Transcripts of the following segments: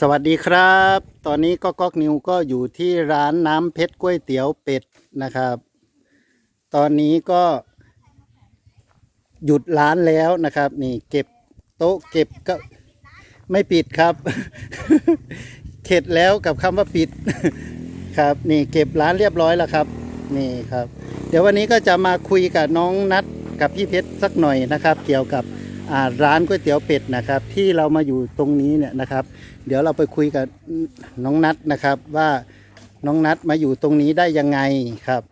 สวัสดีครับ ตอนนี้ก็ก๊อกนิวก็อยู่ที่ร้านน้ำเพชรก๋วยเตี๋ยวเป็ดนะครับ ตอนนี้ก็ หยุดร้านแล้วนะครับ นี่เก็บโต๊ะเก็บก็ไม่ปิดครับ เข็ดแล้วกับคำว่าปิดครับ นี่เก็บร้านเรียบร้อยแล้วครับ นี่ครับ เดี๋ยววันนี้ก็จะมาคุยกับน้องนัดกับพี่เพชรสักหน่อยนะครับ เกี่ยวกับ ร้านก๋วยเตี๋ยวเป็ดนะครับ ที่เรามาอยู่ตรงนี้เนี่ยนะครับ เดี๋ยวเราไปคุยกับน้องนัดนะครับว่าน้องนัดมาอยู่ตรงนี้ได้ยังไงครับ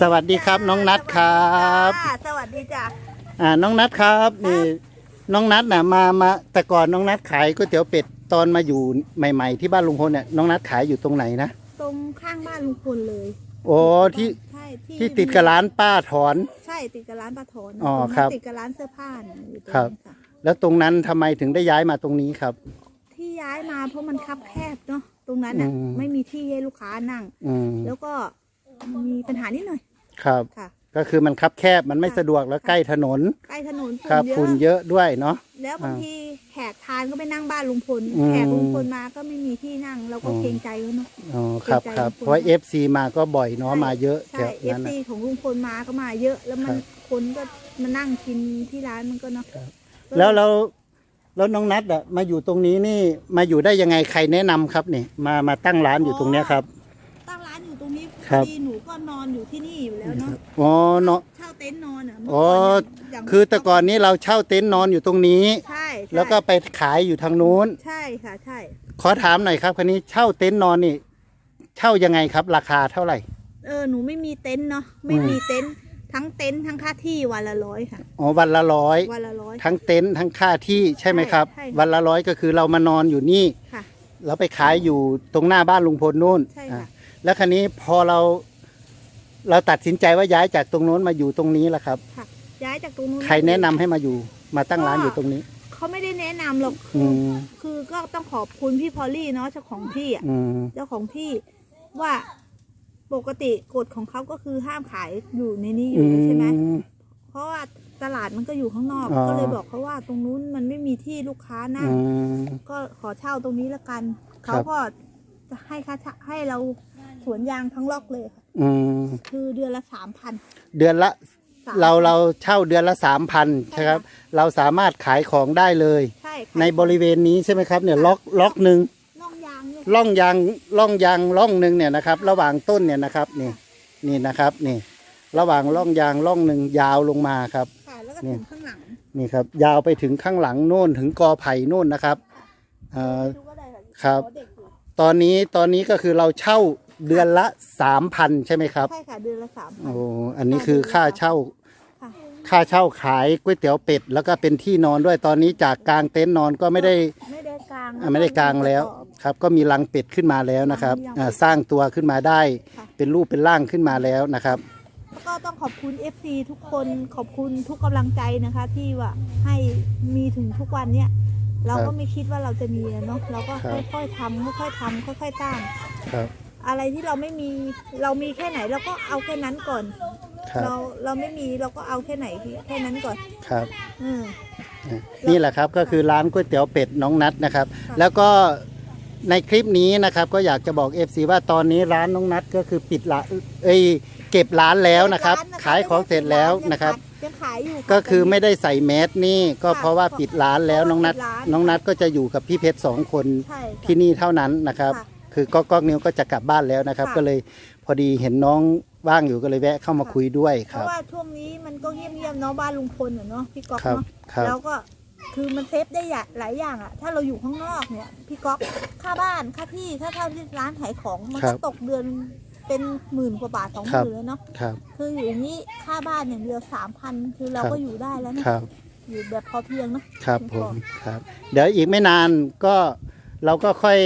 สวัสดีครับน้องนัทครับจ้าสวัสดีจ้ะอ่าน้องนัดครับนี่น้องนัดน่ะมามาแต่ก่อนน้องนัดขายก๋วยเตี๋ยวเป็ดตอนมาอยู่ใหม่ ๆ ที่บ้านลุงพลเนี่ยน้องนัดขายอยู่ตรงไหนนะตรงข้างบ้านลุงพลเลย โอ้ที่ ใช่ที่ติดกับร้านป้าถอน ใช่ติดกับร้านปลาถอนอ๋อตงนั้นครับ ติดกับร้านเสื้อผ้าเนี่ยอยู่ตรงครับนั้นค่ะ แล้วตรงนั้นทำไมถึงได้ย้ายมาตรงนี้ครับ ที่ย้ายมาเพราะมันคับแคบเนาะตรงนั้นน่ะอืม ไม่มีที่ให้ลูกค้านั่ง อืมแล้วก็มีปัญหานิดหน่อยครับ ค่ะ ก็คือมันคับแคบมันไม่สะดวกแล้วใกล้ถนนใกล้ถนนครับฝุ่ฝุ่นนเยอะเยอะด้วยเนาะ แล้วบางทีแขกทานก็ไปนั่งบ้านลุงพลอืมแขกลุงพลมาก็ไม่มีที่นั่งเราก็อืมเกรงใจเขาเนาะ อ๋อครับเกรงใจครับ ลุงพลเพราะเอฟซีมาก็บ่อยเนาะมาเยอะแถใช่วเอฟนั้นน่ะซีของลุงพลมาก็มาเยอะ แล้วมันครับ คนก็มานั่งกินที่ร้านมันก็เนาะครับก็แล้วแล้วแล้วน้องนัดอะมาอยู่ตรงนี้นี่มาอยู่ได้ยังไงใครแนะนำครับนี่มามาตั้งร้านอยู่ตรงเนี้ยครับ ครัอบดีหนูก็นอนอยู่ที่นี่อยู่แล้วเนาะอ๋อเนาะ เช่าเต็นท์นอนอะเมื่อ๋อก่นย่างคือแต่ก่อนนี้เราเช่าเต็นท์นอนอยู่ตรงนี้ ใช่ใช่แล้วก็ไปขายอยู่ทางนู้น ใช่ค่ะใช่ขอถามหน่อยครับคันนี้เช่าเต็นท์นอนนี่ เช่ายังไงครับ ราคาเท่าไหร่ เออหนูไม่มีเต็นท์เนาะไม่มีเต็นท์ทั้งเต็นท์ทั้งค่าที่วันละร้อยค่ะ อ๋อวันละร้อย วันละร้อย ทั้งเต็นท์ทั้งค่าที่ใช่ไหมครับ ใช่ใช่วันละร้อยก็คือเรามานอนอยู่นี่ ค่ะ แล้วไปขายอยู่ตรงหน้าบ้านลุงพลนู่นใช่ค่ะอะ แล้วคันนี้พอเราเราตัดสินใจว่าย้ายจากตรงโน้นมาอยู่ตรงนี้แล้วครับ ค่ะ ย้ายจากตรงนู้นใครแนะนำให้มาอยู่มาตั้งร้านอยู่ตรงนี้ เขาไม่ได้แนะนำหรอกอืคือม คือก็ต้องขอบคุณพี่พอลลี่เนาะเจ้าของที่อะ อืม เจ้าของที่ว่าปกติกฎของเขาก็คือห้ามขายอยู่ในนี้อยู่แล้วใช่ไหม เพราะว่าตลาดมันก็อยู่ข้างนอก อ๋อ ก็เลยบอกเขาว่าตรงนู้นมันไม่มีที่ลูกค้านั่ง อืม ก็ขอเช่าตรงนี้ละกัน ครับ เขาก็จะให้ค่าเช่าให้เรา สวนยางทั้งล็อกเลยค่ะอืมคือเดือนละสามพัน เดือนละเราเราเช่าเดือนละสามพันใช่ใช่ครับ เราสามารถขายของได้เลย ใช่ในบริเวณนี้ใช่ไหมครับเนี่ยล็อกล็อกหนึ่งน่องยางเนี่ยล่องยางล่องยางล่องหนึ่งเนี่ยนะครับ ระหว่างต้นเนี่ยนะครับนี่นี่นะครับนี่ ระหว่างล่องยางล่องหนึ่งยาวลงมาครับ ค่ะแล้วก็เนี่ถึยงข้างหลังนี่ครับ ยาวไปถึงข้างหลังโน่นถึงกอไผ่โน่นนะครับเอ่อ ดูก็ได้ค่ะครับ ขอเด็กอยู่ตอนนี้ตอนนี้ก็คือเราเช่า เดือนละสามพันใช่ไหมครับ ใช่ค่ะเดือนละสามพัน โอ้อันนี้คือค่าเช่า ค่ะ ค่าเช่าขายก๋วยเตี๋ยวเป็ด แล้วก็เป็นที่นอนด้วยตอนนี้จากกลางเต็นท์นอนก็ไม่ได้ไม่ได้กลางอ่าไม่ได้กลางแล้วครับ ก็มีรังเป็ดขึ้นมาแล้วนะครับมีรังเป็ดอ่าสร้างตัวขึ้นมาได้ ค่ะ เป็นรูปเป็นร่างขึ้นมาแล้วนะครับ แล้วก็ต้องขอบคุณ FC ทุกคนขอบคุณทุกกำลังใจนะคะ ที่ว่าให้มีถึงทุกวันเนี้ยเราครัก็บไม่คิดว่าเราจะมีอะเนาะเราก็ครับ ค่อยๆทำค่อยๆทำค่อยๆสร้างครับ อะไรที่เราไม่มีเรามีแค่ไหนเราก็เอาแค่นั้นก่อน ครับ เราเราไม่มีเราก็เอาแค่ไหนแค่นั้นก่อนครับ อืมอะนี่แหละครับก็คือร้านก๋วยเตี๋ยวเป็ดน้องนัดนะครับ ค่ะ แล้วก็ในคลิปนี้นะครับก็อยากจะบอก FC ว่าตอนนี้ร้านน้องนัดก็คือปิดละเอ้ยเก็บร้านแล้วนะครับร้าขายของเสร็จแล้วนะครับ ยังขายอยู่ะ ก็คือตนนี้ไม่ได้ใส่แมสนี่ก็ค่ะเพราะว่าปิดร้านแล้วน้องนัดปิดร้าน น้องนัดก็จะอยู่กับพี่เพชรสองคนใช่ค่ะ ที่นี่เท่านั้นนะครับ ค่ะ คือก็ก๊อกนิ้วก็จะกลับบ้านแล้วนะครับ ค่ะ ก็เลยพอดีเห็นน้องว่างอยู่ก็เลยแวะเข้ามาค่ะคุยด้วยเพครับ ราะว่าช่วงนี้มันก็เงียบๆเนาะบ้านลุงพลอะเนาะพี่ก๊อฟครับเนาะครับ แล้วก็คือมันเซฟได้หลายอย่างอะถ้าเราอยู่ข้างนอกเนี่ยพี่ก๊อฟค่าบ้านค่าที่ถ้าเท่าที่ร้านขายของมันครัก็บตกเดือนเป็นหมื่นกว่าบาทสองหครับ มื่นแล้วเนาะครับ คืออยู่อย่างนี้ค่าบ้านอย่างเดียวสามพันคือเราก็อยู่ได้แล้วนะครับ อยู่แบบพอเพียงเนาะ ครับคุณผพ่อมครับ เดี๋ยวอีกไม่นานก็ เราก็ค่อย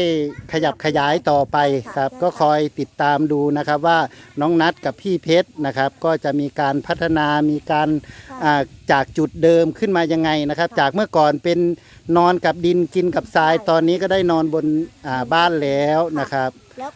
ขยับขยายต่อไปครับ ก็คอยติดตามดูนะครับว่าน้องนัดกับพี่เพชรนะครับ ก็จะมีการพัฒนามีการค่ะอ่าจากจุดเดิมขึ้นมายังไงนะครับ จากเมื่อก่อนเป็นนอนกับดินกินกับทรายใช่ตอนนี้ก็ได้นอนบนอ่าบ้านแล้วนะครับค